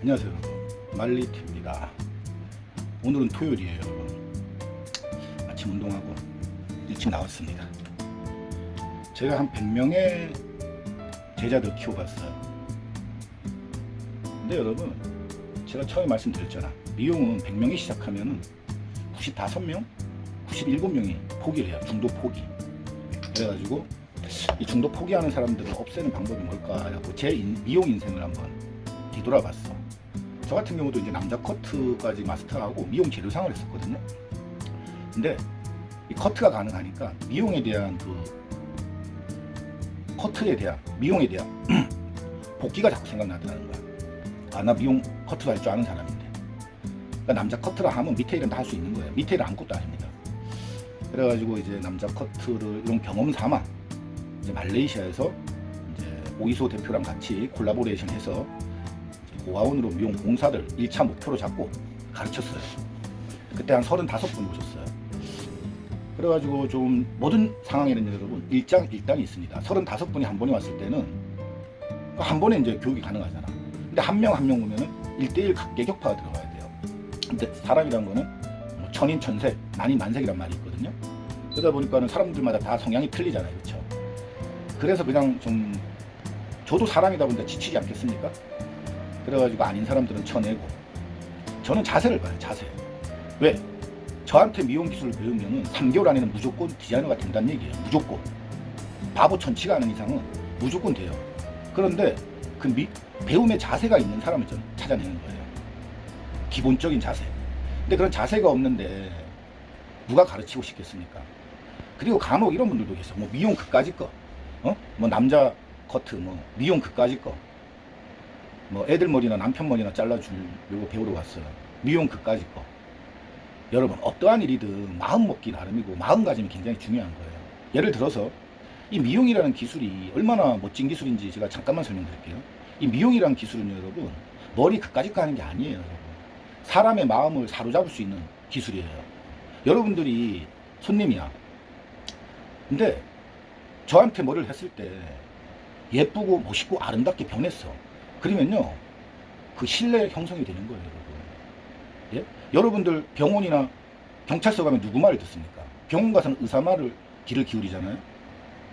안녕하세요. 말리티입니다. 오늘은 토요일이에요 여러분. 아침 운동하고 일찍 나왔습니다. 제가 한 100명의 제자들 키워봤어요. 근데 여러분 제가 처음에 말씀드렸잖아. 미용은 100명이 시작하면 95명? 97명이 포기를 해요. 중도 포기. 그래가지고 이 중도 포기하는 사람들을 없애는 방법이 뭘까 하고 제 인- 미용 인생을 한번 뒤돌아봤어. 저 같은 경우도 이제 남자 커트까지 마스터하고 미용 재료상을 했었거든요. 근데 이 커트가 가능하니까 미용에 대한 그 커트에 대한 미용에 대한 복귀가 자꾸 생각나더라는 거야. 아 나 미용 커트도 할 줄 아는 사람인데. 그러니까 남자 커트라 하면 밑에 일은 다 할 수 있는 거예요. 밑에 일은 아무것도 아닙니다. 그래가지고 이제 남자 커트를 이런 경험 삼아 이제 말레이시아에서 이제 오이소 대표랑 같이 콜라보레이션 해서 고아원으로 미용 공사들 1차 목표로 잡고 가르쳤어요. 그때 한 35분 오셨어요. 그래가지고 좀 모든 상황에는 여러분 일장 일단이 있습니다. 35분이 한 번에 왔을 때는 그한 번에 이제 교육이 가능하잖아. 근데 한 명 한 명 오면은 1대1 각계격파가 들어가야 돼요. 근데 사람이란 거는 뭐 천인 천색, 만인 만색이란 말이 있거든요. 그러다 보니까는 사람들마다 다 성향이 틀리잖아요. 그렇죠? 그래서 그냥 좀 저도 사람이다 보니까 지치지 않겠습니까? 그래가지고 아닌 사람들은 쳐내고. 저는 자세를 봐요 자세. 왜? 저한테 미용 기술을 배우면은 3개월 안에는 무조건 디자이너가 된다는 얘기예요 무조건. 바보 천치가 않은 이상은 무조건 돼요. 그런데 그 미, 배움의 자세가 있는 사람을 저는 찾아내는 거예요. 기본적인 자세. 근데 그런 자세가 없는데 누가 가르치고 싶겠습니까? 그리고 간혹 이런 분들도 계세요. 뭐 미용 그까짓 거 어? 뭐 남자 커트 뭐 미용 그까짓 거 뭐 애들 머리나 남편 머리나 잘라주려고 배우러 갔어요. 미용 그까짓 거. 여러분 어떠한 일이든 마음 먹기 나름이고 마음가짐이 굉장히 중요한 거예요. 예를 들어서 이 미용이라는 기술이 얼마나 멋진 기술인지 제가 잠깐만 설명드릴게요. 이 미용이라는 기술은 여러분 머리 그까짓 거 하는 게 아니에요. 여러분. 사람의 마음을 사로잡을 수 있는 기술이에요. 여러분들이 손님이야. 근데 저한테 머리를 했을 때 예쁘고 멋있고 아름답게 변했어. 그러면요, 그 신뢰 형성이 되는 거예요, 여러분. 예? 여러분들 병원이나 경찰서 가면 누구 말을 듣습니까? 병원 가서는 의사 말을 귀를 기울이잖아요.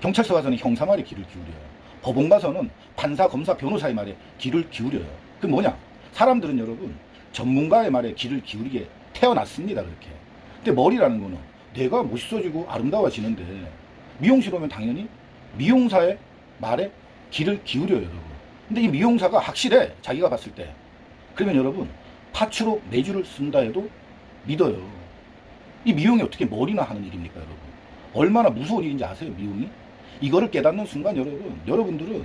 경찰서 가서는 형사 말에 귀를 기울여요. 법원 가서는 판사, 검사, 변호사의 말에 귀를 기울여요. 그 뭐냐? 사람들은 여러분 전문가의 말에 귀를 기울이게 태어났습니다, 그렇게. 근데 머리라는 거는 내가 멋있어지고 아름다워지는데 미용실 오면 당연히 미용사의 말에 귀를 기울여요, 여러분. 근데 이 미용사가 확실해 자기가 봤을 때. 그러면 여러분 파츠로 매주를 쓴다 해도 믿어요. 이 미용이 어떻게 머리나 하는 일입니까 여러분? 얼마나 무서운 일인지 아세요 미용이? 이거를 깨닫는 순간 여러분 여러분들은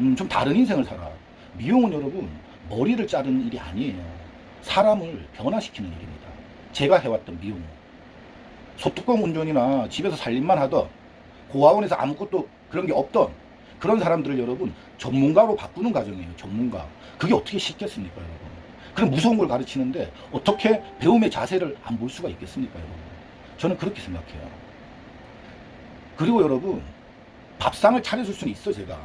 음, 좀 다른 인생을 살아. 미용은 여러분 머리를 자르는 일이 아니에요. 사람을 변화시키는 일입니다. 제가 해왔던 미용은. 소뚜껑 운전이나 집에서 살림만 하던 고아원에서 아무것도 그런 게 없던 그런 사람들을 여러분 전문가로 바꾸는 과정이에요. 전문가. 그게 어떻게 쉽겠습니까, 여러분? 그런 무서운 걸 가르치는데 어떻게 배움의 자세를 안 볼 수가 있겠습니까, 여러분? 저는 그렇게 생각해요. 그리고 여러분 밥상을 차려줄 수는 있어 제가.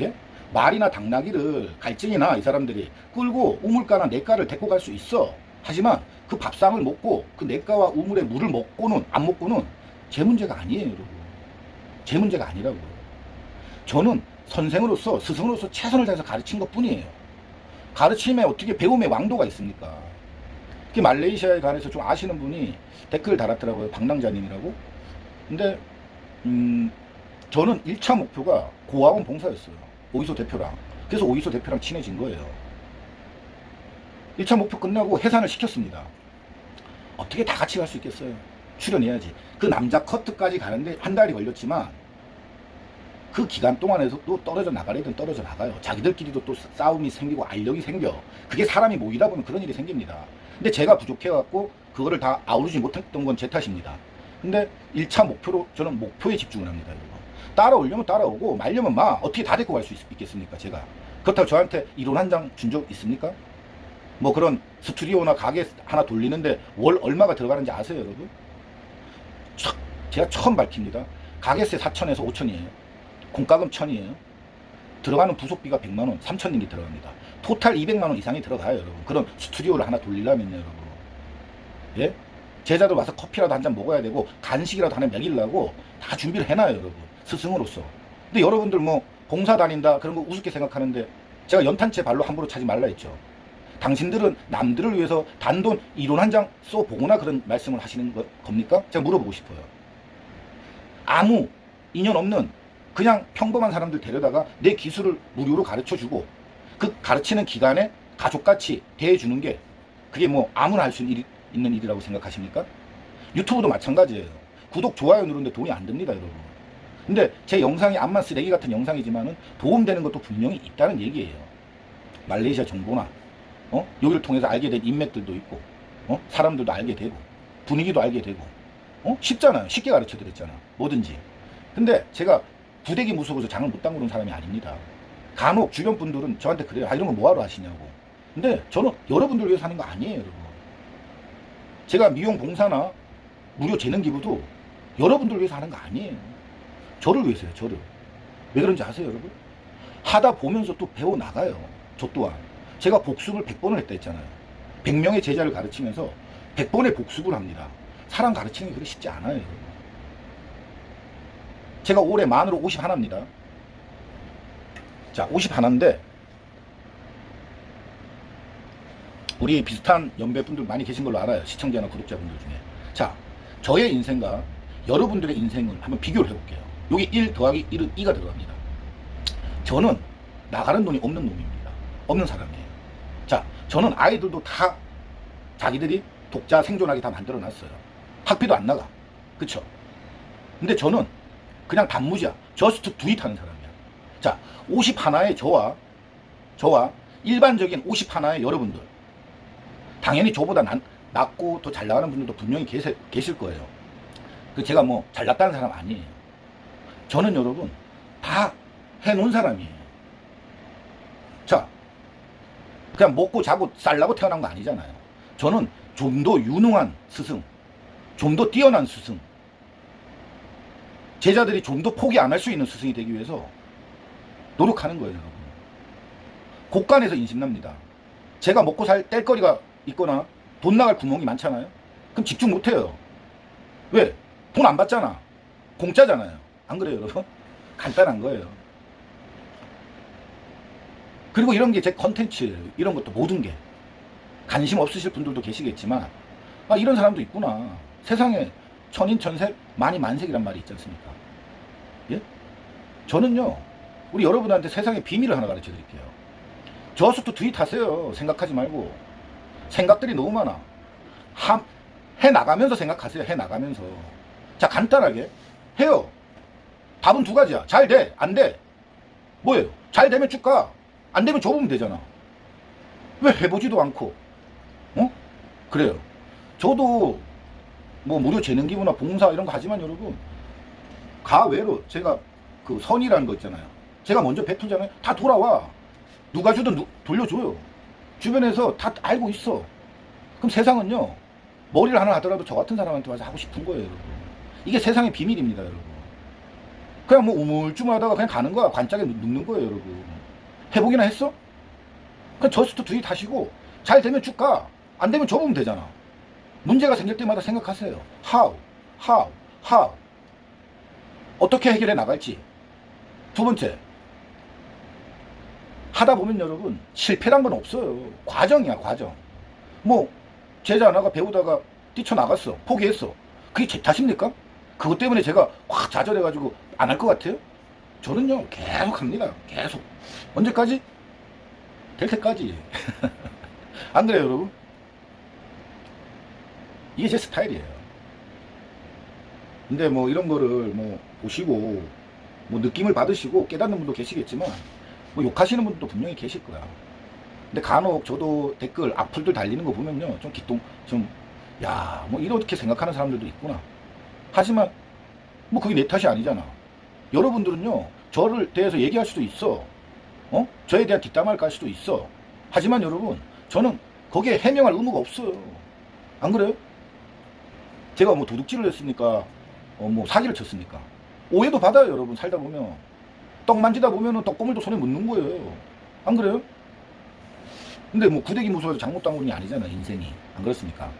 예? 말이나 당나귀를 갈증이나 이 사람들이 끌고 우물가나 냇가를 데리고 갈 수 있어. 하지만 그 밥상을 먹고 그 냇가와 우물에 물을 먹고는 안 먹고는 제 문제가 아니에요, 여러분. 제 문제가 아니라고요. 저는 선생으로서 스승으로서 최선을 다해서 가르친 것 뿐이에요. 가르침에 어떻게 배움의 왕도가 있습니까? 특히 말레이시아에 관해서 좀 아시는 분이 댓글 달았더라고요. 방랑자님이라고. 근데 음, 저는 1차 목표가 고아원 봉사였어요. 오이소 대표랑. 그래서 오이소 대표랑 친해진 거예요. 1차 목표 끝나고 해산을 시켰습니다. 어떻게 다 같이 갈 수 있겠어요? 출연해야지. 그 남자 커트까지 가는데 한 달이 걸렸지만 그 기간 동안에서 또 떨어져 나가려든 떨어져 나가요. 자기들끼리도 또 싸움이 생기고 알력이 생겨. 그게 사람이 모이다 보면 그런 일이 생깁니다. 근데 제가 부족해갖고 그거를 다 아우르지 못했던 건 제 탓입니다. 근데 1차 목표로 저는 목표에 집중을 합니다. 여러분. 따라오려면 따라오고 말려면 마 어떻게 다 데리고 갈 수 있겠습니까? 제가. 그렇다고 저한테 이론 한 장 준 적 있습니까? 뭐 그런 스튜디오나 가게 하나 돌리는데 월 얼마가 들어가는지 아세요, 여러분? 촥, 제가 처음 밝힙니다. 가게세 4천에서 5천이에요. 공과금 천이에요. 들어가는 부속비가 100만 원, 3천 링이 들어갑니다. 토탈 200만 원 이상이 들어가요, 여러분. 그런 스튜디오를 하나 돌리려면요, 여러분. 예? 제자들 와서 커피라도 한 잔 먹어야 되고 간식이라도 하나 먹이려고 다 준비를 해놔요, 여러분. 스승으로서. 근데 여러분들 뭐 봉사 다닌다 그런 거 우습게 생각하는데 제가 연탄재 발로 함부로 차지 말라 했죠. 당신들은 남들을 위해서 단돈 이론 한 장 써보거나 그런 말씀을 하시는 거, 겁니까? 제가 물어보고 싶어요. 아무 인연 없는 그냥 평범한 사람들 데려다가 내 기술을 무료로 가르쳐 주고 그 가르치는 기간에 가족같이 대해 주는 게 그게 뭐 아무나 할 수 있는 일이라고 생각하십니까? 유튜브도 마찬가지예요. 구독, 좋아요 누르는데 돈이 안 듭니다, 여러분. 근데 제 영상이 암만 쓰레기 같은 영상이지만은 도움되는 것도 분명히 있다는 얘기예요. 말레이시아 정보나 어? 여기를 통해서 알게 된 인맥들도 있고 어? 사람들도 알게 되고 분위기도 알게 되고 어? 쉽잖아요. 쉽게 가르쳐 드렸잖아. 뭐든지. 근데 제가 부대기 무속에서 장을 못 담그는 사람이 아닙니다. 간혹 주변 분들은 저한테 그래요. 아, 이런 거 뭐하러 하시냐고. 근데 저는 여러분들 위해서 하는 거 아니에요, 여러분. 제가 미용 봉사나 무료 재능 기부도 여러분들 위해서 하는 거 아니에요. 저를 위해서요, 저를. 왜 그런지 아세요, 여러분? 하다 보면서 또 배워 나가요. 저 또한. 제가 복습을 100번을 했다 했잖아요. 100명의 제자를 가르치면서 100번의 복습을 합니다. 사람 가르치는 게 그렇게 쉽지 않아요, 여러분. 제가 올해 만으로 50 하나입니다. 자, 50 하나인데, 우리 비슷한 연배분들 많이 계신 걸로 알아요. 시청자나 구독자분들 중에. 자, 저의 인생과 여러분들의 인생을 한번 비교를 해볼게요. 여기 1 더하기 1은 2가 들어갑니다. 저는 나가는 돈이 없는 놈입니다. 없는 사람이에요. 자, 저는 아이들도 다 자기들이 독자 생존하게 다 만들어 놨어요. 학비도 안 나가. 그쵸? 근데 저는 그냥 단무지야. 저스트 두잇 하는 사람이야. 자, 50 하나의 저와, 저와 일반적인 50 하나의 여러분들. 당연히 저보다 난, 낫고 더 잘 나가는 분들도 분명히 계세, 계실 거예요. 그 제가 뭐 잘났다는 사람 아니에요. 저는 여러분 다 해놓은 사람이에요. 자, 그냥 먹고 자고 살라고 태어난 거 아니잖아요. 저는 좀 더 유능한 스승, 좀 더 뛰어난 스승, 제자들이 좀 더 포기 안 할 수 있는 스승이 되기 위해서 노력하는 거예요, 여러분. 곳간에서 인심납니다. 제가 먹고 살 뗄거리가 있거나 돈 나갈 구멍이 많잖아요. 그럼 집중 못 해요. 왜? 돈 안 받잖아. 공짜잖아요. 안 그래요, 여러분? 간단한 거예요. 그리고 이런 게 제 컨텐츠예요. 이런 것도 모든 게. 관심 없으실 분들도 계시겠지만, 아, 이런 사람도 있구나. 세상에 천인 천색, 많이 만색이란 말이 있지 않습니까? 예? 저는요, 우리 여러분한테 세상의 비밀을 하나 가르쳐 드릴게요. 저스트 트윗 하세요. 생각하지 말고. 생각들이 너무 많아. 함, 해 나가면서 생각하세요. 해 나가면서. 자, 간단하게 해요. 답은 두 가지야. 잘 돼, 안 돼. 뭐예요? 잘 되면 쭉 가. 안 되면 접으면 되잖아. 왜 해보지도 않고? 어? 그래요. 저도 뭐 무료 재능 기부나 봉사 이런 거 하지만 여러분 가외로 제가 그 선이라는 거 있잖아요. 제가 먼저 베풀잖아요. 다 돌아와. 누가 주든 누- 돌려줘요. 주변에서 다 알고 있어. 그럼 세상은요, 머리를 하나 하더라도 저 같은 사람한테 와서 하고 싶은 거예요, 여러분. 이게 세상의 비밀입니다, 여러분. 그냥 뭐 우물쭈물하다가 그냥 가는 거야. 관짝에 눕- 눕는 거예요, 여러분. 해보기나 했어? 그냥 저스트 두잇 하시고, 잘 되면 쭉 가. 안 되면 접으면 되잖아. 문제가 생길 때마다 생각하세요. How? How? How? 어떻게 해결해 나갈지. 두 번째, 하다 보면 여러분 실패란 건 없어요. 과정이야 과정. 뭐 제자 하나가 배우다가 뛰쳐나갔어. 포기했어. 그게 제 탓입니까? 그것 때문에 제가 확 좌절해가지고 안 할 것 같아요? 저는요 계속 합니다. 계속. 언제까지? 될 때까지. 안 그래요 여러분? 이게 제 스타일이에요. 근데 뭐 이런 거를 뭐 보시고 뭐 느낌을 받으시고 깨닫는 분도 계시겠지만 뭐 욕하시는 분도 분명히 계실 거야. 근데 간혹 저도 댓글 악플들 달리는 거 보면요. 좀 기똥, 좀, 야, 뭐 이렇게 생각하는 사람들도 있구나. 하지만, 뭐 그게 내 탓이 아니잖아. 여러분들은요, 저를 대해서 얘기할 수도 있어. 어? 저에 대한 뒷담화를 깔 수도 있어. 하지만 여러분, 저는 거기에 해명할 의무가 없어요. 안 그래요? 제가 뭐 도둑질을 했습니까? 어, 뭐 사기를 쳤습니까? 오해도 받아요, 여러분. 살다 보면. 떡 만지다 보면은 떡고물도 손에 묻는 거예요. 안 그래요? 근데 뭐 구데기 무서워서 장못당군이 아니잖아요, 인생이. 안 그렇습니까?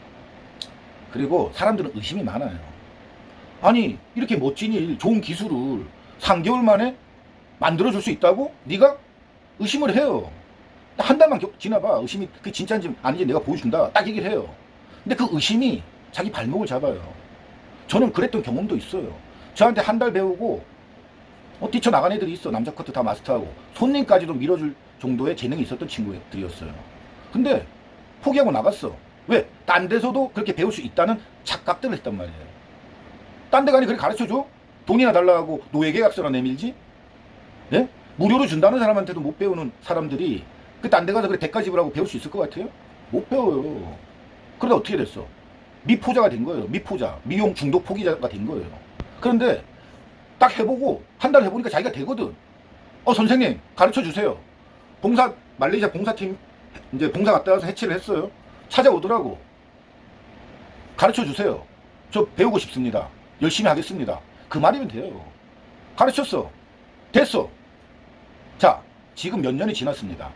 그리고 사람들은 의심이 많아요. 아니, 이렇게 멋진 일, 좋은 기술을 3개월 만에 만들어줄 수 있다고? 네가 의심을 해요. 한 달만 겨- 지나봐. 의심이 그 진짜인지 아닌지 내가 보여준다. 딱 얘기를 해요. 근데 그 의심이 자기 발목을 잡아요. 저는 그랬던 경험도 있어요. 저한테 한 달 배우고 어, 뛰쳐나간 애들이 있어. 남자 커트 다 마스터하고. 손님까지도 밀어줄 정도의 재능이 있었던 친구들이었어요. 근데 포기하고 나갔어. 왜? 딴 데서도 그렇게 배울 수 있다는 착각들을 했단 말이에요. 딴 데 가니 그렇게 가르쳐줘? 돈이나 달라고 노예계약서나 내밀지? 예? 무료로 준다는 사람한테도 못 배우는 사람들이 그 딴 데 가서 그래 대가 지불하고 배울 수 있을 것 같아요? 못 배워요. 그러다 어떻게 됐어? 미포자가 된 거예요. 미포자. 미용 중독 포기자가 된 거예요. 그런데 딱 해보고 한 달 해보니까 자기가 되거든. 어 선생님 가르쳐 주세요. 봉사 말레이시아 봉사팀 이제 봉사 갔다 와서 해체를 했어요. 찾아오더라고. 가르쳐 주세요. 저 배우고 싶습니다. 열심히 하겠습니다. 그 말이면 돼요. 가르쳤어. 됐어. 자, 지금 몇 년이 지났습니다.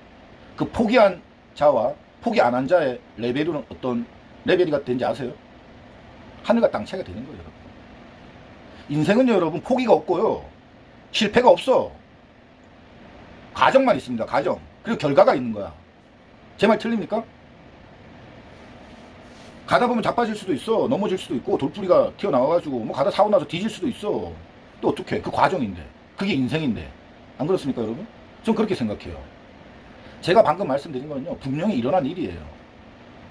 그 포기한 자와 포기 안 한 자의 레벨은 어떤 레벨이 된지 아세요? 하늘과 땅 차이가 되는 거예요, 여러분. 인생은 여러분 포기가 없고요. 실패가 없어. 가정만 있습니다. 가정. 그리고 결과가 있는 거야. 제 말 틀립니까? 가다 보면 자빠질 수도 있어. 넘어질 수도 있고 돌뿌리가 튀어나와가지고 뭐 가다 사고 나서 뒤질 수도 있어. 또 어떻게? 그 과정인데. 그게 인생인데. 안 그렇습니까, 여러분? 전 그렇게 생각해요. 제가 방금 말씀드린 건요. 분명히 일어난 일이에요.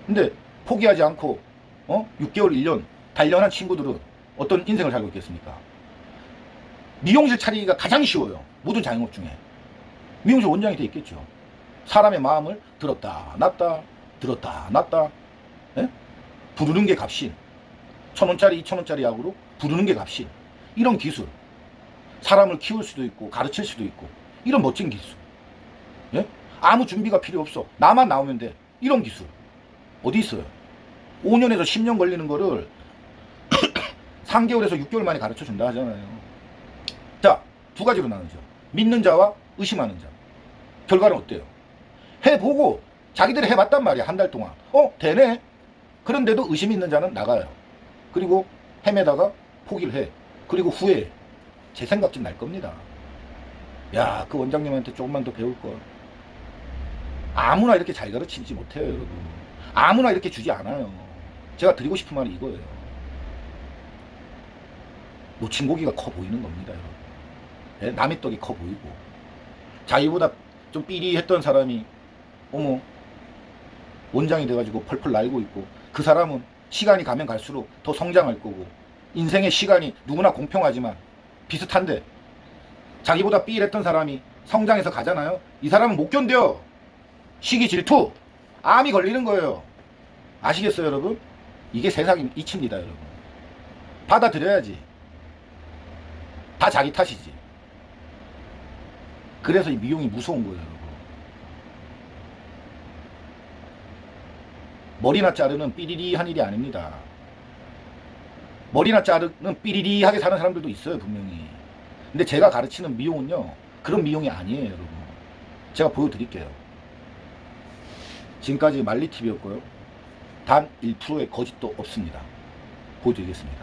근데 포기하지 않고 어? 6개월, 1년 단련한 친구들은 어떤 인생을 살고 있겠습니까? 미용실 차리기가 가장 쉬워요. 모든 자영업 중에. 미용실 원장이 돼 있겠죠. 사람의 마음을 들었다, 놨다, 들었다, 놨다. 예? 부르는 게 값인. 천 원짜리, 이천 원짜리 약으로 부르는 게 값인. 이런 기술. 사람을 키울 수도 있고, 가르칠 수도 있고. 이런 멋진 기술. 예? 아무 준비가 필요 없어. 나만 나오면 돼. 이런 기술. 어디 있어요? 5년에서 10년 걸리는 거를 3개월에서 6개월 만에 가르쳐 준다 하잖아요. 자, 두 가지로 나누죠. 믿는 자와 의심하는 자. 결과는 어때요? 해보고 자기들이 해봤단 말이야, 한 달 동안. 어, 되네? 그런데도 의심 있는 자는 나가요. 그리고 헤매다가 포기를 해. 그리고 후에 제 생각 좀 날 겁니다. 야, 그 원장님한테 조금만 더 배울 걸. 아무나 이렇게 잘 가르치지 못해요, 여러분. 아무나 이렇게 주지 않아요. 제가 드리고 싶은 말이 이거예요. 놓친 고기가 커 보이는 겁니다, 여러분. 예? 남의 떡이 커 보이고. 자기보다 좀 삐리했던 사람이, 어머, 원장이 돼가지고 펄펄 날고 있고, 그 사람은 시간이 가면 갈수록 더 성장할 거고, 인생의 시간이 누구나 공평하지만 비슷한데, 자기보다 삐했던 사람이 성장해서 가잖아요? 이 사람은 못 견뎌! 시기 질투! 암이 걸리는 거예요. 아시겠어요, 여러분? 이게 세상 이치입니다, 여러분. 받아들여야지. 다 자기 탓이지. 그래서 이 미용이 무서운 거예요, 여러분. 머리나 자르는 삐리리한 일이 아닙니다. 머리나 자르는 삐리리하게 사는 사람들도 있어요, 분명히. 근데 제가 가르치는 미용은요, 그런 미용이 아니에요, 여러분. 제가 보여드릴게요. 지금까지 말리TV였고요. 단 1%의 거짓도 없습니다. 보여드리겠습니다.